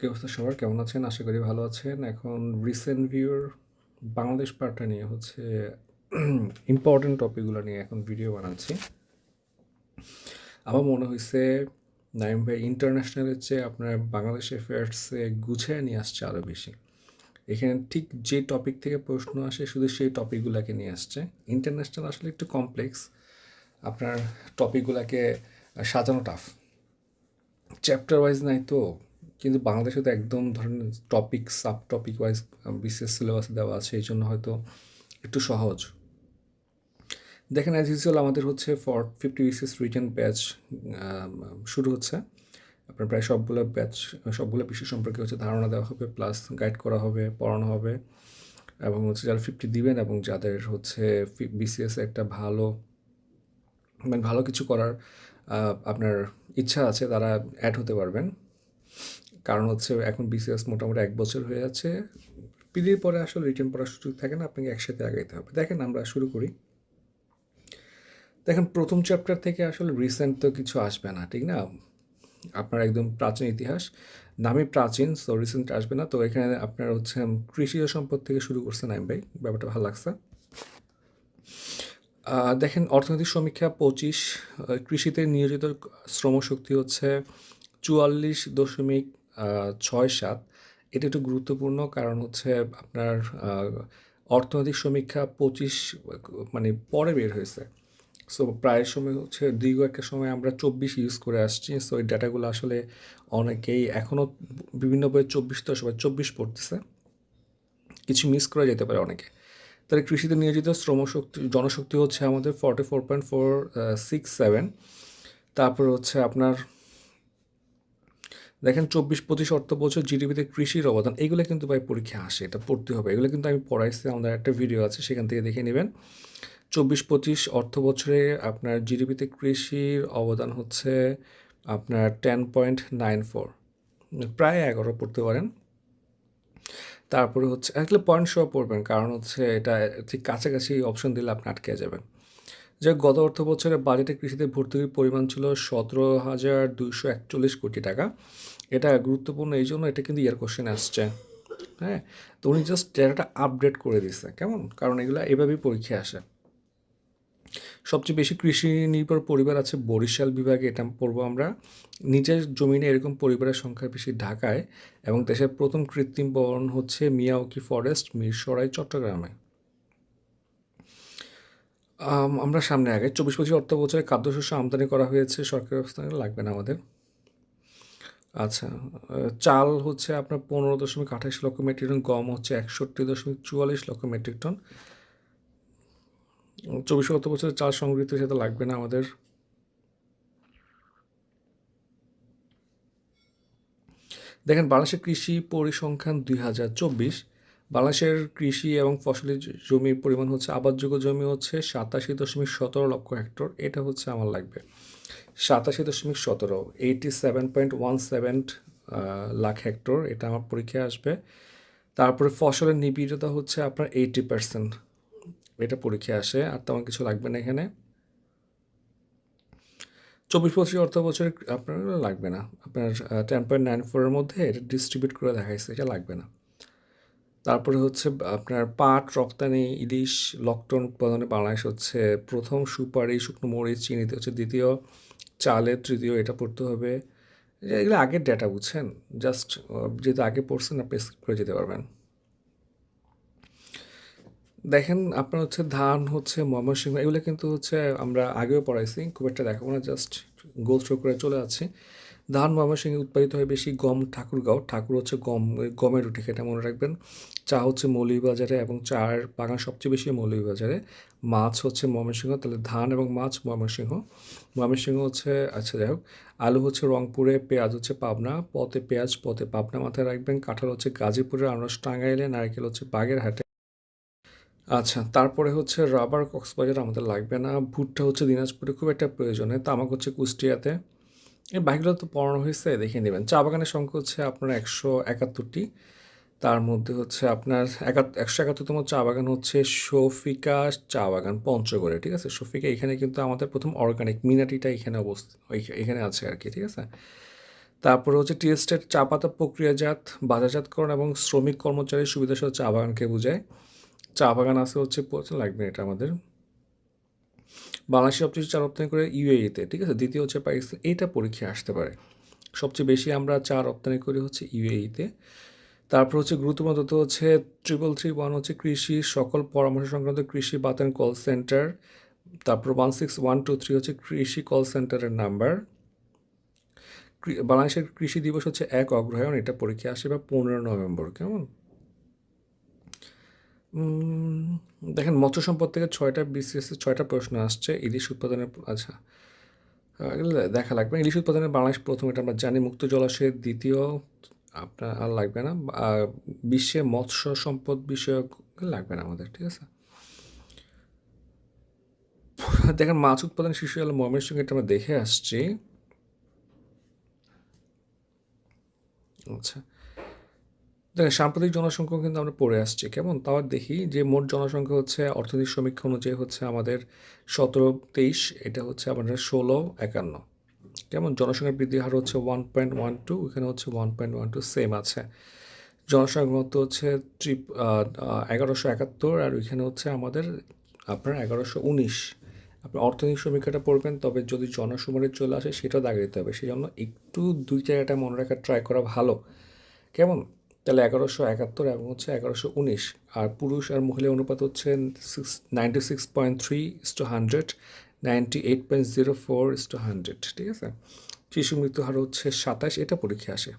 কি অবস্থা সবার? কেমন আছেন? আশা করি ভালো আছেন। এখন রিসেন্ট ভিউর বাংলাদেশ পার্টটা নিয়ে হচ্ছে ইম্পর্টেন্ট টপিকগুলো নিয়ে এখন ভিডিও বানাচ্ছি। আমার মনে হয়েছে নাইম ভাই ইন্টারন্যাশনালের চেয়ে আপনার বাংলাদেশ অ্যাফেয়ার্সে গুছিয়ে নিয়ে আসছে আরও বেশি। এখানে ঠিক যে টপিক থেকে প্রশ্ন আসে, শুধু সেই টপিকগুলোকে নিয়ে আসছে। ইন্টারন্যাশনাল আসলে একটু কমপ্লেক্স আপনার টপিকগুলোকে সাজানো টাফ চ্যাপ্টার ওয়াইজ নাই তো কিন্তু বাংলাদেশে তো একদম ধরেন টপিক সাব টপিক ওয়াইজ বিশেষ সিলেবাস দেওয়া আছে এই জন্য হয়তো একটু সহজ। দেখেন অ্যাজ ইউজুয়াল আমাদের হচ্ছে for fifty BCS written batch শুরু হচ্ছে। আপনার প্রায় সবগুলো ব্যাচ সবগুলো বিষয় সম্পর্কে হচ্ছে ধারণা দেওয়া হবে প্লাস গাইড করা হবে, পড়ানো হবে। এবং হচ্ছে যারা ফিফটি দিবেন এবং যাদের হচ্ছে বিসিএস একটা ভালো মানে ভালো কিছু করার আপনার ইচ্ছা আছে, তারা অ্যাড হতে পারবেন। কারণ হচ্ছে এখন বিসিএস মোটামুটি এক বছর হয়ে যাচ্ছে পিডির পরে আসলে রিটার্ন পড়ার সুযোগ থাকে না, আপনাকে একসাথে আগাইতে হবে। দেখেন আমরা শুরু করি। দেখেন প্রথম চ্যাপ্টার থেকে আসলে রিসেন্ট তো কিছু আসবে না, ঠিক না? আপনার একদম প্রাচীন ইতিহাস, নামই প্রাচীন সো রিসেন্ট আসবে না। তো এখানে আপনার হচ্ছে কৃষি সম্পদ থেকে শুরু করছে নাইম ভাই, ব্যাপারটা ভালো লাগছে। দেখেন অর্থনৈতিক সমীক্ষা পঁচিশ কৃষিতে নিয়োজিত শ্রমশক্তি হচ্ছে চুয়াল্লিশ দশমিক ছয় সাত। এটা একটু গুরুত্বপূর্ণ কারণ হচ্ছে আপনার অর্থনৈতিক সমীক্ষা পঁচিশ মানে পরে বের হয়েছে। সো প্রায় সময় হচ্ছে দীর্ঘ একটা সময় আমরা চব্বিশ ইউজ করে আসছি। সো এই ডাটাগুলো আসলে অনেকেই এখনও বিভিন্ন বইয়ে চব্বিশ তো সবাই চব্বিশ পড়তেছে। কিছু মিস করা যেতে পারে অনেকে। তাহলে কৃষিতে নিয়োজিত শ্রমশক্তি, জনশক্তি হচ্ছে আমাদের forty four point four six seven তারপর হচ্ছে আপনার দেখেন চব্বিশ, পঁচিশ অর্থ বছর জিডিপিতে কৃষির অবদান, এগুলো কিন্তু ভাই পরীক্ষা আসে, এটা পড়তে হবে। এগুলো কিন্তু আমি পড়াইছি, আমাদের একটা ভিডিও আছে, সেখান থেকে দেখে নেবেন। চব্বিশ, পঁচিশ অর্থ বছরে আপনার জিডিপিতে কৃষির অবদান হচ্ছে আপনার টেন পয়েন্ট নাইন ফোর প্রায় এগারো পড়তে পারেন। তারপরে হচ্ছে আসলে পয়েন্ট সহ পড়বেন, কারণ হচ্ছে এটা ঠিক কাছাকাছি অপশন দিলে আপনি আটকে যাবেন। যে গত অর্থ বছরে বাজেটে কৃষিতে ভর্তুকির পরিমাণ ছিল সতেরো হাজার দুইশো একচল্লিশ কোটি টাকা। এটা গুরুত্বপূর্ণ, এই জন্য এটা কিন্তু ইয়ার কোশ্চেন আসছে। হ্যাঁ তো উনি জাস্ট ডেটাটা আপডেট করে দিচ্ছে কেমন? কারণ এগুলো এভাবেই পরীক্ষায় আসে। সবচেয়ে বেশি কৃষি নির্ভর পরিবার আছে বরিশাল বিভাগে, এটা পড়ব আমরা। নিজের জমিনে এরকম পরিবারের সংখ্যা বেশি ঢাকায় এবং দেশের প্রথম কৃত্রিম বন হচ্ছে মিয়াওকি ফরেস্ট, মিরসরাই, চট্টগ্রামে। আমরা সামনে আগে। চব্বিশ পঁচিশ অর্থ বছরে খাদ্যশস্য আমদানি করা হয়েছে সরকারি ব্যবস্থা লাগবে না আমাদের। আচ্ছা চাল হচ্ছে আপনার পনেরো দশমিক আঠাশ লক্ষ মেট্রিক টন, গম হচ্ছে একষট্টি দশমিক চুয়াল্লিশ লক্ষ মেট্রিক টন। চব্বিশ অর্থ বছরে চাল সংগৃহীত সেটা লাগবে না আমাদের। দেখেন বাংলাদেশের কৃষি পরিসংখ্যান দুই হাজার চব্বিশ। বাংলাদেশের কৃষি এবং ফসলি জমির পরিমাণ হচ্ছে, আবাদযোগ্য জমি হচ্ছে সাতাশি দশমিক সতেরো লক্ষ হেক্টর। এটা হচ্ছে আমার লাগবে। সাতাশি দশমিক সতেরো eighty seven point one seven lakh hectare. এটা আমার পরীক্ষায় আসবে। তারপরে ফসলের নিবিড়তা হচ্ছে আপনার এইটি পার্সেন্ট এটা পরীক্ষায় আসে, আর তেমন কিছু লাগবে না এখানে। চব্বিশ পঁচিশ অর্থ বছরে আপনার লাগবে না। আপনার টেন পয়েন্ট নাইন ফোরের মধ্যে এটা ডিস্ট্রিবিউট করে দেখাইছে, এটা লাগবে না। তারপরে হচ্ছে আপনার পাট, রপ্তানি, ইলিশ, লকটন উৎপাদনে বাংলাদেশ হচ্ছে প্রথম সুপারি, শুকনো মরিচ, চিনিতে হচ্ছে দ্বিতীয় চালে তৃতীয়, এটা পড়তে হবে। এগুলো আগের ডেটা বুঝছেন? জাস্ট যেহেতু আগে পড়ছেন, আপনি স্কিপ করে যেতে পারবেন। দেখেন, আপনার হচ্ছে ধান, হচ্ছে ময়মনসিংহ, এগুলো কিন্তু হচ্ছে আমরা আগেও পড়াইছি, খুব একটা দেখাবো না জাস্ট গোল করে চলে আছে ধান ময়মনসিংহে উৎপাদিত হয় বেশি গম ঠাকুরগাঁও। ঠাকুর হচ্ছে গম, গমের রুটি খেতে মনে রাখবেন। চা হচ্ছে মৌলভীবাজারে এবং চার বাগান সবচেয়ে বেশি মৌলভীবাজারে। মাছ হচ্ছে ময়মনসিংহ, তাহলে ধান এবং মাছ ময়মনসিংহ। ময়মনসিংহ হচ্ছে আচ্ছা যাই হোক, আলু হচ্ছে রংপুরে, পেঁয়াজ হচ্ছে পাবনা, পথে পেঁয়াজ, পথে পাবনা মাথায় রাখবেন। কাঁঠাল হচ্ছে গাজীপুরের আনারস টাঙ্গাইলে, নারকেল হচ্ছে বাগেরহাটে। আচ্ছা তারপরে হচ্ছে রাবার কক্সবাজার আমাদের লাগবে না। ভুট্টা হচ্ছে দিনাজপুরে খুব একটা প্রয়োজনে তামাক হচ্ছে কুষ্টিয়াতে। এই বাইকগুলো তো পড়ানো হয়েছে দেখে নেবেন। চা বাগানের সংখ্যা হচ্ছে আপনার একশো একাত্তরটি। তার মধ্যে হচ্ছে আপনার একশো একাত্তরতম চা বাগান হচ্ছে শফিকা চা বাগান, পঞ্চগড়ে, ঠিক আছে? শফিকা এখানে কিন্তু আমাদের প্রথম অর্গানিক মিনাটিটা এখানে অবস্থিত এখানে আছে আর কি, ঠিক আছে? তারপরে হচ্ছে টি এস্টেট চা পাতা প্রক্রিয়াজাত, বাজারজাতকরণ এবং শ্রমিক কর্মচারীর সুবিধা সহ চা বাগানকে বোঝায়। চা বাগান আছে হচ্ছে, লাগবে এটা আমাদের বাংলাদেশ সবচেয়ে চা রপ্তানি করে ইউএইতে ঠিক আছে? দ্বিতীয় হচ্ছে পাকিস্তান, এইটা পরীক্ষায় আসতে পারে। সবচেয়ে বেশি আমরা চা রপ্তানি করি হচ্ছে ইউএইতে তারপর হচ্ছে গুরুত্বপূর্ণ তথ্য হচ্ছে ট্রিপল থ্রি ওয়ান হচ্ছে কৃষি, সকল পরামর্শ সংক্রান্ত কৃষি বাতায়ন কল সেন্টার তারপর one six one two three হচ্ছে কৃষি কল সেন্টারের নাম্বার বাংলাদেশের কৃষি দিবস হচ্ছে এক অগ্রহায়ণ, এটা পরীক্ষা আসে বা পনেরো নভেম্বর, কেমন? দেখেন, মৎস্য সম্পদ থেকে ছয়টা বিসিএস ছয়টা প্রশ্ন আসছে, ইলিশ উৎপাদনের আচ্ছা দেখা লাগবে। ইলিশ উৎপাদনে বাংলাদেশ প্রথম, এটা আমরা জানি, মুক্ত জলাশয়ের দ্বিতীয়, আপনার আর লাগবে না বিশ্বে মৎস্য সম্পদ বিষয়ক লাগবে না আমাদের, ঠিক আছে? দেখেন, মাছ উৎপাদন শিশু হলো ময়মনসিংহ এটা আমরা দেখে আসছি। আচ্ছা দেখেন সাম্প্রতিক জনসংখ্যা কিন্তু আমরা পড়ে আসছি। কেমন? তাও দেখি যে মোট জনসংখ্যা হচ্ছে অর্থনৈতিক সমীক্ষা অনুযায়ী হচ্ছে আমাদের সতেরো, তেইশ, এটা হচ্ছে আমাদের ষোলো, একান্ন। কেমন? জনসংখ্যার বৃদ্ধি হার হচ্ছে ওয়ান পয়েন্ট ওয়ান টু এখানে হচ্ছে one point one two same আছে। জনসংখ্যা ঘনত্ব হচ্ছে ট্রিপ এগারোশো একাত্তর, আর ওইখানে হচ্ছে আমাদের আপনার এগারোশো উনিশ। আপনি অর্থনৈতিক সমীক্ষাটা পড়বেন, তবে যদি জনশুমারি চলে আসে, সেটাও দাগে দিতে হবে। সেই জন্য একটু দুই জায়গাটা মনে রাখার ট্রাই করা ভালো। কেমন? তাহলে এগারোশো একাত্তর এবং হচ্ছে এগারোশো উনিশ। আর পুরুষ আর মহিলা অনুপাত হচ্ছে six ninety six point three two hundred ninety eight point zero four two hundred ঠিক আছে? শিশু মৃত্যু হার হচ্ছে সাতাশ, এটা পরীক্ষা আসে।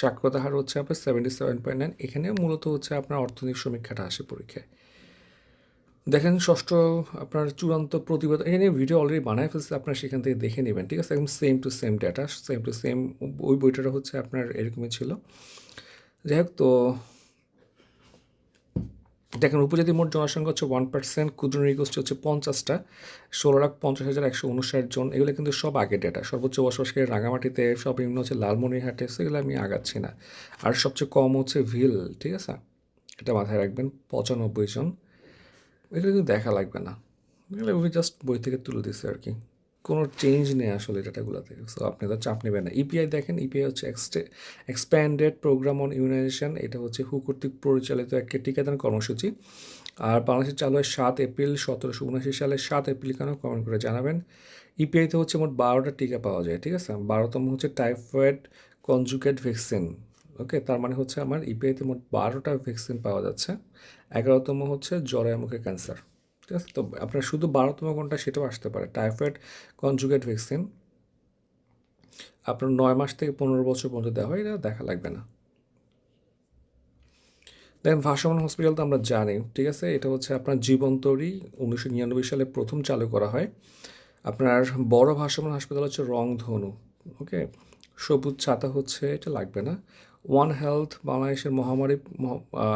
সাক্ষরতা হার হচ্ছে আপনার সেভেন্টি সেভেন পয়েন্ট নাইন এখানে মূলত হচ্ছে আপনার অর্থনৈতিক সমীক্ষাটা আসে পরীক্ষায়। দেখেন ষষ্ঠ আপনার চূড়ান্ত প্রতিবেদন এখানে ভিডিও অলরেডি বানায় ফেলছে, আপনারা সেখান থেকে দেখে নেবেন, ঠিক আছে? একদম same to same data same to same ওই বইটা হচ্ছে আপনার এরকমই ছিল। যাই হোক, তো দেখেন উপজাতি মোট জনসংখ্যা হচ্ছে ওয়ান পার্সেন্ট ক্ষুদ্র নৃগোষ্ঠী হচ্ছে পঞ্চাশটা, ষোলো লাখ পঞ্চাশ হাজার একশো উনষাট জন, এগুলো কিন্তু সব আগের ডেটা সর্বোচ্চ বসবাসকারী রাঙামাটিতে সব নিম্ন হচ্ছে লালমনিরহাটে সেগুলো আমি আগাচ্ছি না। আর সবচেয়ে কম হচ্ছে ভিল, ঠিক আছে? এটা মাথায় রাখবেন, পঁচানব্বই জন। এটা কিন্তু দেখা লাগবে না। এগুলো উনি জাস্ট বই থেকে তুলে দিচ্ছে আর কি। কোনো চেঞ্জ নেই আসলে ডাটাগুলোতে। সো আপনি তো চাপ নেবেন না। ইপিআই দেখেন ইপিআই হচ্ছে এক্সপ্যান্ডেড প্রোগ্রাম অন ইউনাইজেশন এটা হচ্ছে হু কর্তৃক পরিচালিত একটি টিকাদান কর্মসূচি। আর বাংলাদেশে চালু হয় সাত এপ্রিল সতেরোশো উনআশি সালে সাত এপ্রিল কেন কমেন্ট করে জানাবেন। ইপিআইতে হচ্ছে মোট বারোটা টিকা পাওয়া যায়, ঠিক আছে? বারোতম হচ্ছে টাইফয়েড কনজুকেট ভ্যাকসিন ওকে তার মানে হচ্ছে আমার ইপিআইতে মোট বারোটা ভ্যাকসিন পাওয়া যাচ্ছে। এগারোতম হচ্ছে জরায়ুমুখী ক্যান্সার ঠিক আছে? তো আপনার শুধু বারোতম কোনটা সেটাও আসতে পারে। টাইফয়েড কনজুগেট ভ্যাকসিন আপনার নয় মাস থেকে পনেরো বছর পর্যন্ত দেওয়া হয়, এটা দেখা লাগবে না। দেখেন ভাসমান হসপিটাল তো আমরা জানি, ঠিক আছে? এটা হচ্ছে আপনার জীবন তৈরি, উনিশশো নিরানব্বই সালে প্রথম চালু করা হয়। আপনার বড় ভাসমান হাসপাতাল হচ্ছে রংধনু ওকে সবুজ ছাতা হচ্ছে, এটা লাগবে না। ওয়ান হেলথ বাংলাদেশের মহামারী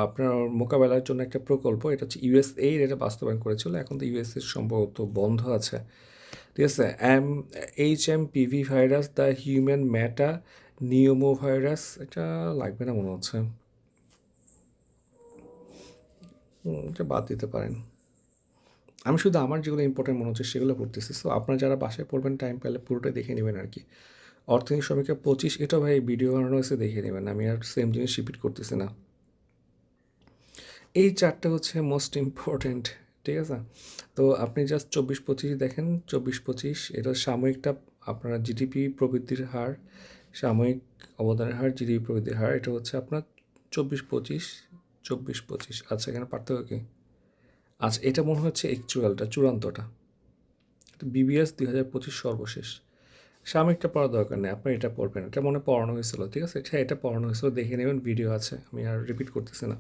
আপনার মোকাবেলার জন্য একটা প্রকল্প। এটা হচ্ছে ইউএসএ এটা বাস্তবায়ন করেছিল। এখন তো ইউএসএ সম্ভবত বন্ধ আছে। ঠিক আছে? M H M PV virus the human metapneumovirus এটা লাগবে না মনে হচ্ছে। এটা বাদ দিতে পারেন। আমি শুধু আমার যেগুলো ইম্পর্টেন্ট মনে হচ্ছে সেগুলো পড়তেছি। সো আপনারা যারা বাসায় পড়বেন টাইম পেলে পুরোটাই দেখে নেবেন আর কি। অর্থনৈতিক সমীক্ষা পঁচিশ, এটা ভাই ভিডিও বানানো হয়েছে দেখে নেবেন। আমি আর সেম জিনিস রিপিট করতেছি না। এই চারটে হচ্ছে মোস্ট ইম্পর্ট্যান্ট ঠিক আছে? তো আপনি জাস্ট চব্বিশ পঁচিশ দেখেন, চব্বিশ পঁচিশ, এটা সাময়িকটা আপনার জিডিপি প্রবৃদ্ধির হার, সাময়িক অবদানের হার জিডিপি প্রবৃদ্ধির হার, এটা হচ্ছে আপনার চব্বিশ পঁচিশ চব্বিশ পঁচিশ। আচ্ছা এখানে পার্থক্য কি? আচ্ছা এটা মনে হচ্ছে একচুয়ালটা চূড়ান্তটা। বিবিএস দুই হাজার পঁচিশ সর্বশেষ। সাময়িকটা পড়ার দরকার নেই আপনার এটা পড়বেন। এটা মনে পড়ানো হয়েছিল, ঠিক আছে? হ্যাঁ এটা পড়ানো হয়েছিল, দেখে নেবেন ভিডিও আছে, আমি আর রিপিট করতেছি না।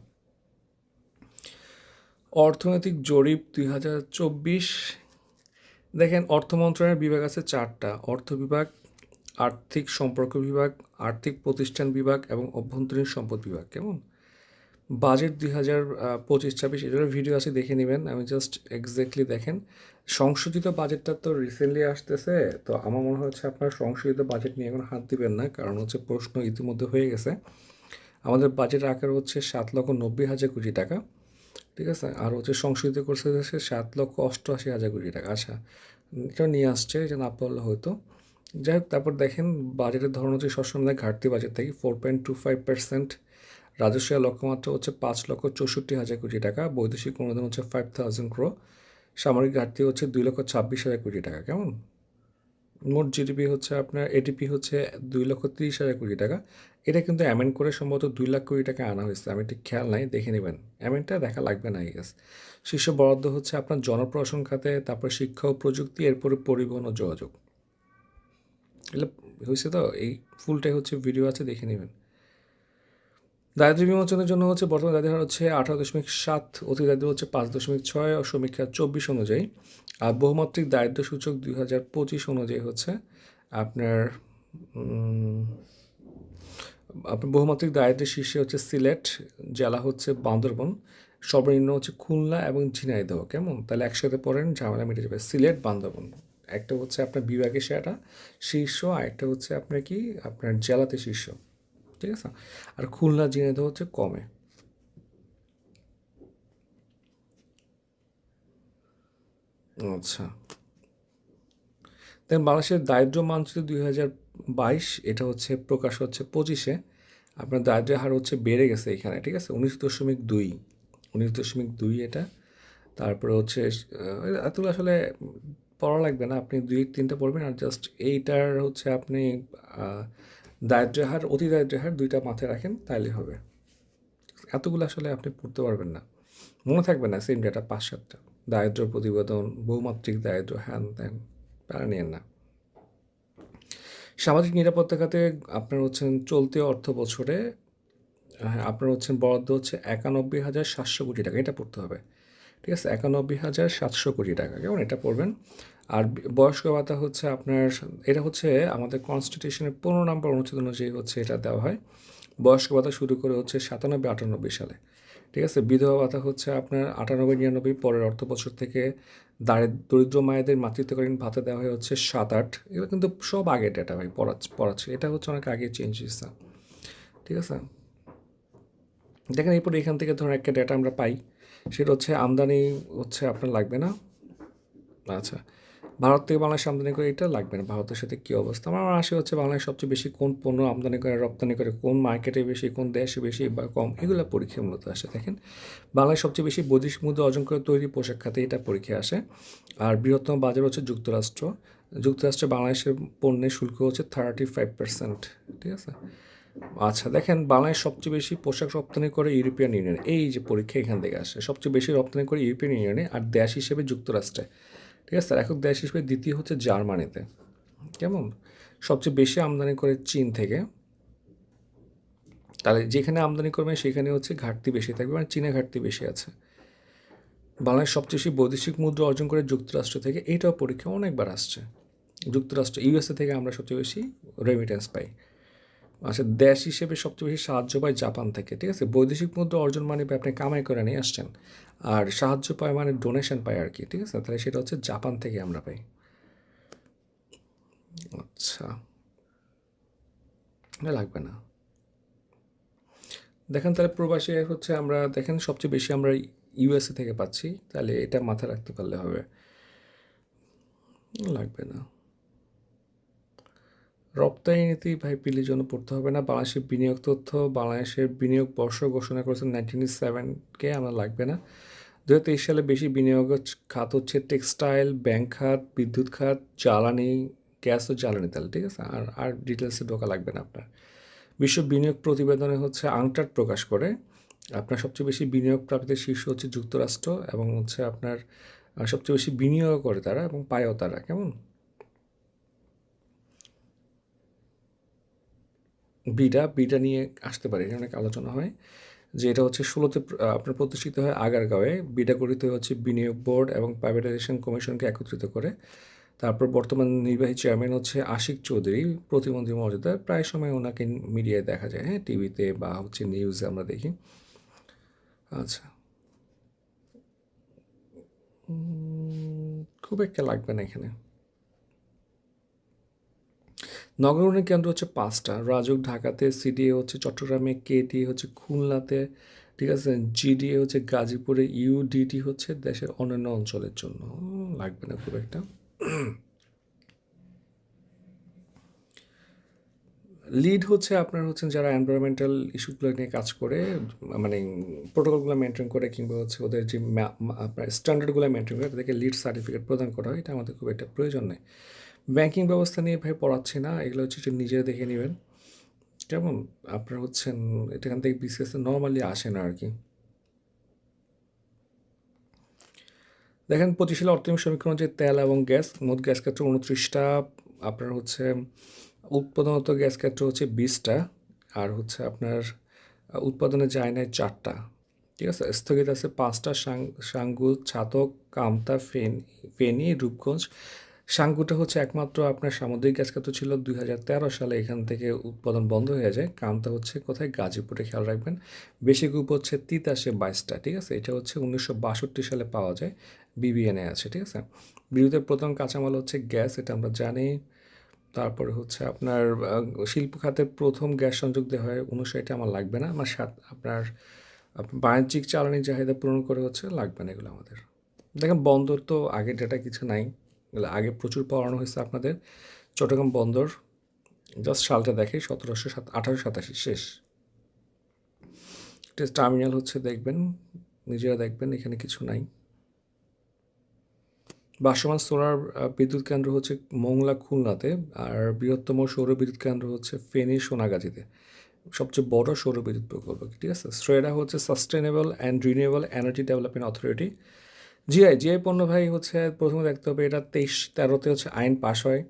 অর্থনৈতিক জরিপ দুই হাজার চব্বিশ। দেখেন, অর্থ মন্ত্রণালয়ের বিভাগ আছে চারটা। অর্থ বিভাগ, আর্থিক সম্পর্ক বিভাগ, আর্থিক প্রতিষ্ঠান বিভাগ এবং অভ্যন্তরীণ সম্পদ বিভাগ, কেমন? বাজেট দুই হাজার পঁচিশ, ছাব্বিশ এটার ভিডিও আছে, দেখে নেবেন। আমি জাস্ট এক্স্যাক্টলি দেখেন। সংশোধিত বাজেটটা তো রিসেন্টলি আসতেছে, তো আমার মনে হচ্ছে আপনার সংশোধিত বাজেট নিয়ে এখন হাত দিবেন না, কারণ হচ্ছে প্রশ্ন ইতিমধ্যে হয়ে গেছে। আমাদের বাজেট আকার হচ্ছে সাত লক্ষ নব্বই হাজার কোটি টাকা, ঠিক আছে? আর হচ্ছে সংশোধিত করছে হচ্ছে সাত লক্ষ অষ্টআশি হাজার কোটি টাকা। আচ্ছা এটা নিয়ে আসছে, এটা না হয়তো। যাই হোক, তারপর দেখেন, বাজেটের ধরন হচ্ছে সবসময় ঘাটতি বাজেট থেকে four point two five percent রাজস্ব আয় লক্ষ্যমাত্রা হচ্ছে পাঁচ লক্ষ চৌষট্টি হাজার কোটি টাকা, বৈদেশিক অনুদান হচ্ছে ফাইভ থাউজেন্ড ক্রো সামরিক ঘাটতি হচ্ছে দুই লক্ষ ছাব্বিশ হাজার কোটি টাকা, কেমন? মোট জিডিপি হচ্ছে আপনার এডিপি হচ্ছে দুই লক্ষ তিরিশ হাজার কোটি টাকা, এটা কিন্তু অ্যামেন্ড করে সম্ভবত দুই লাখ কোটি টাকা আনা হয়েছে, আমি ঠিক খেয়াল নাই, দেখে নেবেন অ্যামেন্ডটা দেখা লাগবে না আই গেস শীর্ষ বরাদ্দ হচ্ছে আপনার জনপ্রশাসন খাতে, তারপর শিক্ষা ও প্রযুক্তি, এরপরে পরিবহন ও যোগাযোগ। এগুলো হয়েছে তো, এই ফুলটাই হচ্ছে ভিডিও আছে, দেখে নেবেন। দারিদ্র্য বিমোচনের জন্য হচ্ছে বর্তমান দারিদ্র হার হচ্ছে আঠারো দশমিক সাত অতি দারিদ্র হচ্ছে পাঁচ দশমিক ছয় ও সমীক্ষা চব্বিশ অনুযায়ী। আর বহুমাত্রিক দারিদ্র সূচক দুই হাজার পঁচিশ অনুযায়ী হচ্ছে আপনার আপনার বহুমাত্রিক দারিদ্রের শীর্ষে হচ্ছে সিলেট, জেলা হচ্ছে বান্দরবন, সর্বনিম্ন হচ্ছে খুলনা এবং ঝিনাইদহ। কেমন? তাহলে একসাথে পড়েন, ঝামেলা মিটে যাবে। সিলেট, বান্দরবন। একটা হচ্ছে আপনার বিভাগে সেটা শীর্ষ আর একটা হচ্ছে আপনার কি? আপনার জেলাতে শীর্ষ। ঠিক আছে? আর খুলনা ঝিনাইদহ হচ্ছে কমে। আচ্ছা। দেন বাংলাদেশের দারিদ্র মানচিত্র দুই হাজার বাইশ, এটা হচ্ছে প্রকাশ হচ্ছে পঁচিশে। আপনার দারিদ্র্যের হার হচ্ছে বেড়ে গেছে এখানে, ঠিক আছে? উনিশ দশমিক দুই। উনিশ দশমিক দুই এটা। তারপরে হচ্ছে এতগুলো আসলে পড়া লাগবে না, আপনি দুই, তিনটা পড়বেন আর জাস্ট এইটার হচ্ছে আপনি দারিদ্র্যের হার অতি দারিদ্র্যের হার দুইটা মাথায় রাখেন তাইলে হবে। এতগুলো আসলে আপনি পড়তে পারবেন না। মনে থাকবে না সেম ডেটা পাঁচ, সাতটা। দারিদ্র প্রতিবেদন, বহুমাত্রিক দারিদ্র হ্যান ত্যান প্যারা নিয়েন না। সামাজিক নিরাপত্তা খাতে আপনার হচ্ছেন চলতি অর্থ বছরে হ্যাঁ আপনার হচ্ছেন বরাদ্দ হচ্ছে একানব্বই হাজার সাতশো কোটি টাকা। এটা পড়তে হবে। ঠিক আছে, একানব্বই হাজার সাতশো কোটি টাকা। কেমন? এটা পড়বেন। আর বয়স্ক ভাতা হচ্ছে আপনার, এটা হচ্ছে আমাদের কনস্টিটিউশনের পনেরো নম্বর অনুচ্ছেদ অনুযায়ী হচ্ছে এটা দেওয়া হয়। বয়স্ক ভাতা শুরু করে হচ্ছে সাতানব্বই, আটানব্বই সালে। ঠিক আছে? বিধবা ভাতা হচ্ছে আপনার আটানব্বই, নিরানব্বই পরের অর্থ বছর থেকে দরিদ্র মায়েদের মাতৃত্বকালীন ভাতা দেওয়া হয় হচ্ছে সাত আট এগুলো কিন্তু সব আগে ডেটা ভাই, পড়াচ্ছে পড়াচ্ছে। এটা হচ্ছে অনেক আগে চেঞ্জ হয়েছে। ঠিক আছে? দেখেন, এরপরে এখান থেকে ধরুন একটা ডেটা আমরা পাই। সেটা হচ্ছে আমদানি হচ্ছে আপনার লাগবে না? আচ্ছা। ভারত থেকে বাংলাদেশ আমদানি করে এটা লাগবে না। ভারতের সাথে কী অবস্থা? আমার আসে হচ্ছে বাংলাদেশ সবচেয়ে বেশি কোন পণ্য আমদানি করে, রপ্তানি করে, কোন মার্কেটে বেশি, কোন দেশে বেশি বা কম, এগুলো পরীক্ষা মূলত আসে। দেখেন বাংলাদেশ সবচেয়ে বেশি বৈদেশিক মুদ্রা অর্জন করে তৈরি পোশাক খাতে এটা পরীক্ষা আসে। আর বৃহত্তম বাজার হচ্ছে যুক্তরাষ্ট্র। যুক্তরাষ্ট্রে বাংলাদেশের পণ্যের শুল্ক হচ্ছে থার্টি ফাইভ পার্সেন্ট ঠিক আছে? আচ্ছা দেখেন বাংলাদেশ সবচেয়ে বেশি পোশাক রপ্তানি করে ইউরোপিয়ান ইউনিয়ন। এই যে পরীক্ষা এখান থেকে আসে। সবচেয়ে বেশি রপ্তানি করে ইউরোপিয়ান ইউনিয়নে আর দেশ হিসেবে যুক্তরাষ্ট্রে। ঠিক আছে, তার একক দেশ হিসেবে দ্বিতীয় হচ্ছে জার্মানিতে। কেমন? সবচেয়ে বেশি আমদানি করে চীন থেকে। তাহলে যেখানে আমদানি করবেন, সেখানে হচ্ছে ঘাটতি বেশি থাকবে মানে চীনে ঘাটতি বেশি আছে। বাংলাদেশ সবচেয়ে বেশি বৈদেশিক মুদ্রা অর্জন করে যুক্তরাষ্ট্র থেকে এইটাও পরীক্ষা অনেকবার আসছে। যুক্তরাষ্ট্র, ইউএসএ থেকে আমরা সবচেয়ে বেশি রেমিটেন্স পাই। আচ্ছা দেশ হিসেবে সবচেয়ে বেশি সাহায্য পায় জাপান থেকে, ঠিক আছে? বৈদেশিক মুদ্রা অর্জন মানে আপনি কামাই করে নিয়ে আসছেন। আর সাহায্য পায় মানে ডোনেশন পায় আর কি, ঠিক আছে? তাহলে সেটা হচ্ছে জাপান থেকে আমরা পাই। আচ্ছা। লাগবে না। দেখেন তাহলে প্রবাসী হচ্ছে আমরা, দেখেন সবচেয়ে বেশি আমরা ইউএসএ থেকে পাচ্ছি, তাহলে এটা মাথায় রাখতে পারলে হবে। লাগবে না। রপ্তানি নীতি ভাই পিলির জন্য পড়তে হবে না। বাংলাদেশের বিনিয়োগ তথ্য, বাংলাদেশের বিনিয়োগ বর্ষ ঘোষণা করেছেন নাইনটিন সেভেনকে আমার লাগবে না। দু হাজার তেইশ সালে বেশি বিনিয়োগ খাত হচ্ছে টেক্সটাইল ব্যাংক খাত, বিদ্যুৎ খাত, জ্বালানি, গ্যাস ও জ্বালানি তেল, ঠিক আছে? আর আর ডিটেলসে ঢোকা লাগবে না আপনার। বিশ্ব বিনিয়োগ প্রতিবেদনে হচ্ছে আংটার প্রকাশ করে। আপনার সবচেয়ে বেশি বিনিয়োগ প্রাপ্তির শীর্ষ হচ্ছে যুক্তরাষ্ট্র এবং হচ্ছে আপনার সবচেয়ে বেশি বিনিয়োগ করে তারা এবং পায়ও তারা, কেমন? বিটা বিটা নিয়ে আসতে পারে এটা অনেক আলোচনা হয়, যে এটা হচ্ছে ষোলোতে আপনার প্রতিষ্ঠিত হয় আগারগাঁওয়ে, বিটা গঠিত হচ্ছে বিনিয়োগ বোর্ড এবং প্রাইভেটাইজেশন কমিশনকে একত্রিত করে। তারপর বর্তমান নির্বাহী চেয়ারম্যান হচ্ছে আশিক চৌধুরী, প্রতিমন্ত্রী মর্যাদায় প্রায় সময় ওনাকে মিডিয়ায় দেখা যায় হ্যাঁ টিভিতে বা হচ্ছে নিউজে আমরা দেখি। আচ্ছা। খুব একটা লাগবে না এখানে। নগর কেন্দ্র হচ্ছে পাঁচটা রাজুক ঢাকাতে, সিডিএ হচ্ছে চট্টগ্রামে কেডি হচ্ছে খুলনাতে, ঠিক আছে? জিডিএ হচ্ছে গাজীপুরে, ইউডিটি হচ্ছে দেশের অন্যান্য অঞ্চলের জন্য। লাগবে না খুব একটা। লিড হচ্ছে আপনার হচ্ছেন যারা এনভায়রনমেন্টাল ইস্যুগুলো নিয়ে কাজ করে মানে প্রোটোকলগুলো মেনটেন করে কিংবা হচ্ছে ওদের যে আপনার স্ট্যান্ডার্ডগুলো মেনটেন করে, তাদেরকে লিড সার্টিফিকেট প্রদান করা হয়, এটা আমাদের খুব একটা প্রয়োজন নেই। ব্যাংকিং ব্যবস্থা নিয়ে ভাই পড়াচ্ছি না, এগুলো হচ্ছে যে নিজেরা দেখে নেবেন। কেমন? আপনার হচ্ছেন, এখান থেকে বিসিএস নর্মালি আসে না আর কি। দেখেন সালে অর্থনৈতিক সমীক্ষণ যে তেল এবং গ্যাস, মোট গ্যাস ক্ষেত্র উনত্রিশটা, আপনার হচ্ছে উৎপাদনত গ্যাস ক্ষেত্র হচ্ছে বিশটা, আর হচ্ছে আপনার উৎপাদনে যায় নাই চারটা। ঠিক আছে? স্থগিত আছে পাঁচটা, সাং- সাঙ্গু ছাতক, কামতা, ফেন, ফেনী, রূপগঞ্জ সাঙ্গুটা হচ্ছে একমাত্র আপনার সামুদ্রিক গ্যাস ক্ষেত্র ছিল দুই হাজার তেরো সালে। এখান থেকে উৎপাদন বন্ধ হয়ে যায়। কামতা হচ্ছে কোথায়? গাজীপুরে। খেয়াল রাখবেন, বেশি গ্রুপ হচ্ছে তিতাসে বাইশটা, ঠিক আছে? এটা হচ্ছে উনিশশো বাষট্টি সালে পাওয়া যায়। বিবিএনএ আছে, ঠিক আছে? বিদ্যুতের প্রথম কাঁচামাল হচ্ছে গ্যাস, এটা আমরা জানি। তারপরে হচ্ছে আপনার শিল্প খাতের প্রথম গ্যাস সংযোগ দেওয়া হয় উনিশশো এটা আমার লাগবে না। আমার সাত, আপনার বাণিজ্যিক জ্বালানি চাহিদা পূরণ করে হচ্ছে লাগবে না এগুলো আমাদের। দেখেন, বন্দর তো আগে ডেটা কিছু নাই। আগে প্রচুর পড়ানো হয়েছে আপনাদের। চট্টগ্রাম বন্দর জাস্ট সালটা দেখে সতেরোশো সাত, আঠারোশো সাতাশি, শেষ। টেস্ট টার্মিনাল হচ্ছে দেখবেন, নিজেরা দেখবেন, এখানে কিছু নাই। বাসমান সোলার বিদ্যুৎ কেন্দ্র হচ্ছে মোংলা খুলনাতে, আর বৃহত্তম সৌর বিদ্যুৎ কেন্দ্র হচ্ছে ফেনী সোনাগাজীতে। সবচেয়ে বড় সৌর বিদ্যুৎ প্রকল্প ঠিক আছে? শ্রেয়া হচ্ছে sustainable and renewable energy development authority GI GI পণ্য ভাই হচ্ছে প্রথমে দেখতে হবে এটা তেইশ তেরোতে হচ্ছে আইন পাশ হয়,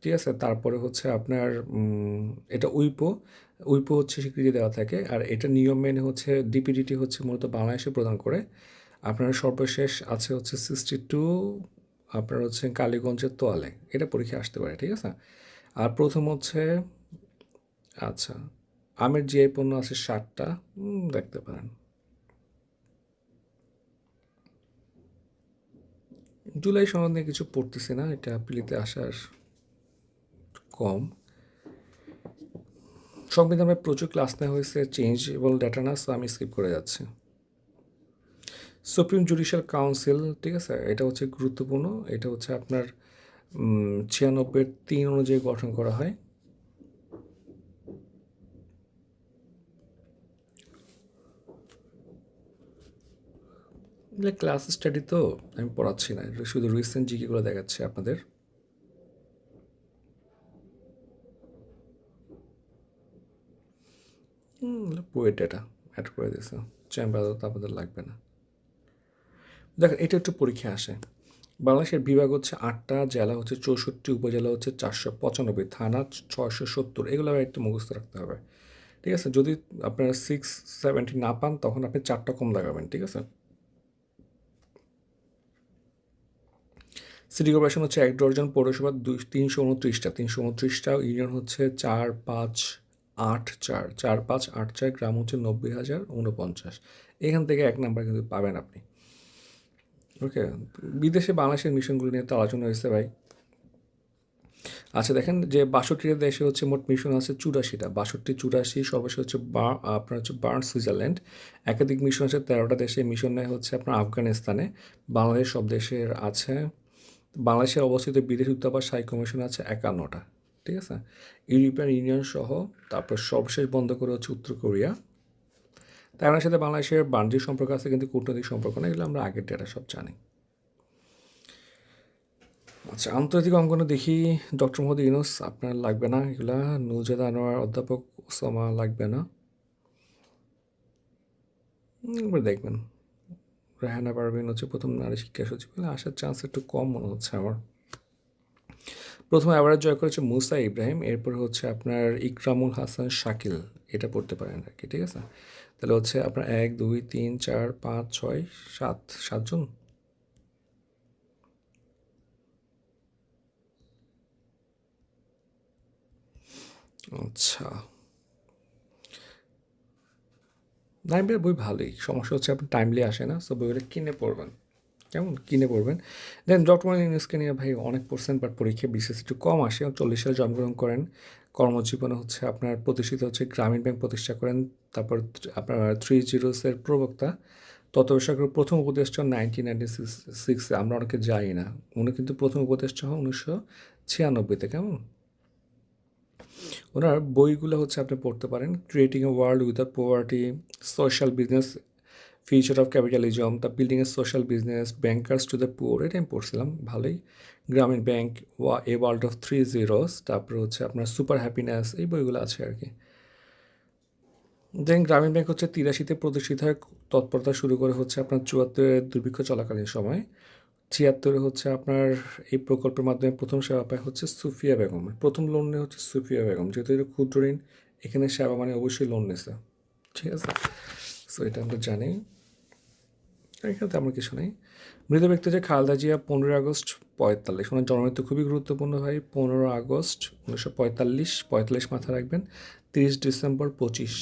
ঠিক আছে? তারপরে হচ্ছে আপনার এটা উইপো উইপো হচ্ছে স্বীকৃতি দেওয়া থাকে আর এটা নিয়ম মেনে হচ্ছে ডিপিডিটি হচ্ছে মূলত বাংলাদেশে প্রদান করে। আপনার সর্বশেষ আছে হচ্ছে সিক্সটি টু আপনার হচ্ছে কালীগঞ্জের তোয়ালে, এটা পরীক্ষা আসতে পারে, ঠিক আছে? আর প্রথম হচ্ছে আচ্ছা আমের জিআই পণ্য আছে ষাটটা দেখতে পারেন। জুলাই সম্বন্ধে কিছু পড়তেছি না, এটা পিলিতে আসার কম। সংবিধানে প্রচুর ক্লাস নেওয়া হয়েছে চেঞ্জেবল ডেটা না আমি স্কিপ করে যাচ্ছি। সুপ্রিম জুডিশিয়াল কাউন্সিল ঠিক আছে? এটা হচ্ছে গুরুত্বপূর্ণ, এটা হচ্ছে আপনার ছিয়ানব্বই তিন অনুযায়ী গঠন করা হয়। এগুলো ক্লাস স্টাডি তো আমি পড়াচ্ছি না শুধু রিসেন্ট জিকেগুলো দেখাচ্ছি আপনাদের। পোয়েট ডেটা অ্যাড করে দিয়েছে। চেম্বার তো আপনাদের লাগবে না। দেখেন, এটা একটু পরীক্ষা আসে। বাংলাদেশের বিভাগ হচ্ছে আটটা, জেলা হচ্ছে চৌষট্টি, উপজেলা হচ্ছে চারশো পঁচানব্বই, থানা ছয়শো সত্তর, এগুলো একটু মুখস্থ রাখতে হবে। ঠিক আছে, যদি আপনারা সিক্স সেভেন্টি না পান, তখন আপনি চারটা কম লাগাবেন, ঠিক আছে? সিটি কর্পোরেশন হচ্ছে এক ডর্জন পৌরসভা দুই, তিনশো উনত্রিশটা। তিনশো উনত্রিশটা ইউনিয়ন হচ্ছে চার পাঁচ আট চার। চার পাঁচ আট চার গ্রাম হচ্ছে নব্বই হাজার উনপঞ্চাশ। এখান থেকে এক নাম্বার কিন্তু পাবেন আপনি। ওকে, বিদেশে বাংলাদেশের মিশনগুলো নিয়ে তো আলোচনা হয়েছে ভাই। আচ্ছা দেখেন যে বাষট্টিটা দেশে হচ্ছে মোট মিশন আছে চুরাশিটা। বাষট্টি, চুরাশি, সর্বশেষ হচ্ছে বা, আপনার হচ্ছে বার্ন, সুইজারল্যান্ড। একাধিক মিশন আছে, তেরোটা দেশে মিশন নেয় হচ্ছে আপনার আফগানিস্তানে। বাংলাদেশ সব দেশের আছে। বাংলাদেশে অবস্থিত বিদেশ দূতাবাস হাই কমিশন আছে একান্নটা, ঠিক আছে? ইউরোপিয়ান ইউনিয়ন সহ তারপর সর্বশেষ বন্ধ করে হচ্ছে উত্তর কোরিয়া। তাইওয়ানের সাথে বাংলাদেশের বাণিজ্যিক সম্পর্ক আছে কিন্তু কূটনৈতিক সম্পর্ক না এগুলো আমরা আগের ডেটা সব জানি। আচ্ছা আন্তর্জাতিক অঙ্গনে দেখি ডক্টর মোহাম্মদ ইউনুস, আপনার লাগবে না এগুলা। নুজাদ আনোয়ার অধ্যাপক, ওসামা লাগবে না। দেখবেন। রেহানা পারভিন হচ্ছে প্রথম নারী শিক্ষা সচিব এগুলো আসার চান্স একটু কম মনে হচ্ছে আমার। প্রথম অ্যাওয়ার্ড জয় করেছে মুসা ইব্রাহিম, এরপর হচ্ছে আপনার ইকরামুল হাসান শাকিল, এটা পড়তে পারেন আর কি, ঠিক আছে? তাহলে হচ্ছে আপনার এক, দুই, তিন, চার, পাঁচ, ছয়, সাত সাতজন আচ্ছা। নাইমের বই ভালোই। সমস্যা হচ্ছে আপনি টাইমলি আসে না সো বইগুলো কিনে পড়বেন। কেমন? কিনে পড়বেন। দেন ডক্টর ইউনুসকে নিয়ে ভাই অনেক পার্সেন্ট বাট পরীক্ষায় বিশেষ একটু কম আসে। চল্লিশ সালে জন্মগ্রহণ করেন। কর্মজীবনে হচ্ছে আপনার প্রতিষ্ঠিত হচ্ছে গ্রামীণ ব্যাংক প্রতিষ্ঠা করেন। তারপর আপনার থ্রি জিরোসের প্রবক্তা। তত্ত্বাবধায়কের প্রথম উপদেষ্টা নাইনটিন নাইনটি সিক্স সিক্সে আমরা অনেকে যাই না। উনি কিন্তু প্রথম উপদেষ্টা হন উনিশশো ছিয়ানব্বইতে, কেমন? ওনার বইগুলো হচ্ছে আপনি পড়তে পারেন creating a world with without poverty social business future of capitalism the building a social business bankers to the poor এটা আমি পড়ছিলাম, ভালোই। গ্রামীণ ব্যাংক ওয়া a world of three zeros তারপরে হচ্ছে আপনার সুপার হ্যাপিনেস এই বইগুলো আছে আর কি দেন গ্রামীণ ব্যাংক হচ্ছে তিরাশিতে প্রতিষ্ঠিত হয় তৎপরতা শুরু করে হচ্ছে আপনার চুয়াত্তরের দুর্ভিক্ষ চলাকালীন সময়। ছিয়াত্তরে হচ্ছে আপনার এই প্রকল্পের মাধ্যমে প্রথম সেবা পায় হচ্ছে সুফিয়া বেগম। প্রথম লোন নেয় হচ্ছে সুফিয়া বেগম, যেহেতু এটা ক্ষুদ্র ঋণ, এখানে সেবা মানে অবশ্যই লোন নিছে। ঠিক আছে? সো এটা আমরা জানি। এখানে তেমন কিছু নেই। মৃত ব্যক্তি যে খালদা জিয়া, পনেরোই আগস্ট পঁয়তাল্লিশ। ওনার জন্মমৃত্যু খুবই গুরুত্বপূর্ণ ভাই। পনেরো আগস্ট উনিশশো পঁয়তাল্লিশ পঁয়তাল্লিশ মাথা রাখবেন, তিরিশ ডিসেম্বর পঁচিশ।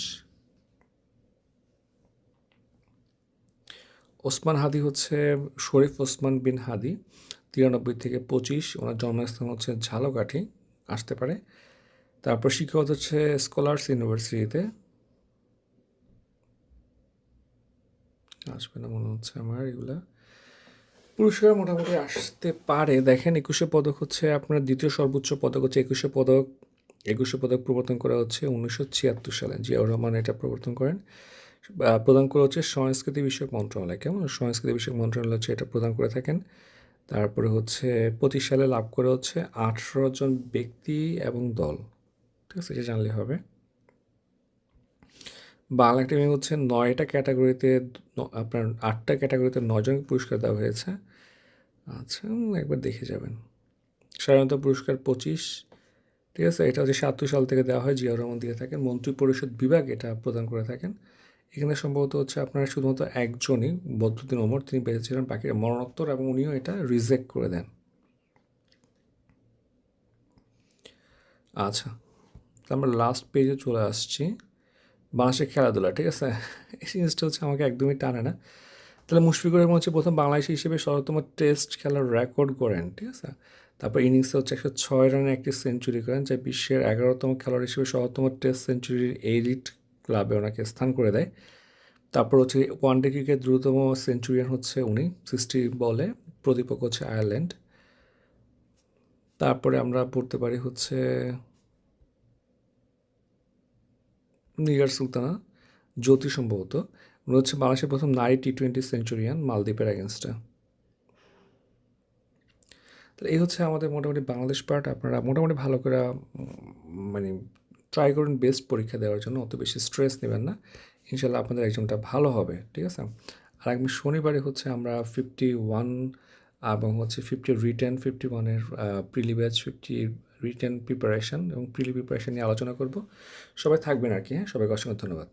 ওসমান হাদি হচ্ছে শরীফ ওসমান বিন হাদি, তিরানব্বই থেকে পঁচিশ। ওনার জন্মস্থান হচ্ছে ঝালকাঠি, আসতে পারে। তারপর শিক্ষক হচ্ছে স্কলার্স ইউনিভার্সিটিতে। আসবে না মনে হচ্ছে আমার এগুলা। পুরস্কার মোটামুটি আসতে পারে। দেখেন, একুশে পদক হচ্ছে আপনার দ্বিতীয় সর্বোচ্চ পদক হচ্ছে একুশে পদক। একুশে পদক প্রবর্তন করা হচ্ছে উনিশশো ছিয়াত্তর সালে। জিয়াউর রহমান এটা প্রবর্তন করেন। প্রদান করা হচ্ছে সংস্কৃতি বিষয়ক মন্ত্রণালয়। কেমন? সংস্কৃতি বিষয়ক মন্ত্রণালয় হচ্ছে এটা প্রদান করে থাকেন। তারপরে হচ্ছে পঁচিশ সালে লাভ করে হচ্ছে আঠারো জন ব্যক্তি এবং দল। ঠিক আছে, এটা জানলে হবে। বাংলা একাডেমি হচ্ছে নয়টা ক্যাটাগরিতে আপনার আটটা ক্যাটাগরিতে নয়জনকে পুরস্কার দেওয়া হয়েছে। আচ্ছা একবার দেখে যাবেন। সাধারণত পুরস্কার পঁচিশ। ঠিক আছে, এটা হচ্ছে সাতাত্তর সাল থেকে দেওয়া হয়, জিয়াউর রহমান দিয়ে থাকেন। মন্ত্রী পরিষদ বিভাগ এটা প্রদান করে থাকেন। এখানে সম্ভবত হচ্ছে আপনারা শুধুমাত্র একজনই বদরুদ্দিন ওমর, তিনি বেঁচে ছিলেন বাকিরা মরণোত্তর এবং উনিও এটা রিজেক্ট করে দেন। আচ্ছা আমরা লাস্ট পেজে চলে আসছি। বাংলাদেশের খেলাধুলা, ঠিক আছে? এই জিনিসটা হচ্ছে আমাকে একদমই টানে না। তাহলে মুশফিকুর রহমান হচ্ছে প্রথম বাংলাদেশি হিসেবে ষোলোতম টেস্ট খেলার রেকর্ড করেন, ঠিক আছে? তারপর ইনিংসে হচ্ছে একশো ছয় রানে একটি সেঞ্চুরি করেন, যা বিশ্বের এগারোতম খেলোয়াড় হিসেবে ষোলোতম টেস্ট সেঞ্চুরির এলিট ক্লাবে ওনাকে স্থান করে দেয়। তারপর হচ্ছে ওয়ানডে ক্রিকেট দ্রুততম সেঞ্চুরিয়ান হচ্ছে উনি, সিক্সটি বলে প্রতিপক্ষ হচ্ছে আয়ারল্যান্ড। তারপরে আমরা পড়তে পারি হচ্ছে নিগার সুলতানা, জ্যোতি সম্ভবত। উনি হচ্ছে বাংলাদেশের প্রথম নারী টি টোয়েন্টি সেঞ্চুরিয়ান মালদ্বীপের অ্যাগেনস্টে তাহলে এই হচ্ছে আমাদের মোটামুটি বাংলাদেশ পার্ট আপনারা মোটামুটি ভালো করে মানে ট্রাই করুন বেস্ট পরীক্ষা দেওয়ার জন্য, অত বেশি স্ট্রেস নেবেন না। ইনশাল্লাহ আপনাদের এক্সামটা ভালো হবে, ঠিক আছে? আর আগামী শনিবারে হচ্ছে আমরা ফিফটি ওয়ান এবং হচ্ছে ফিফটি রিটার্ন ফিফটি ওয়ানের prelim batch fifty return preparation এবং প্রিলি প্রিপারেশান নিয়ে আলোচনা করব। সবাই থাকবেন আর কি হ্যাঁ? সবাইকে অসংখ্য ধন্যবাদ।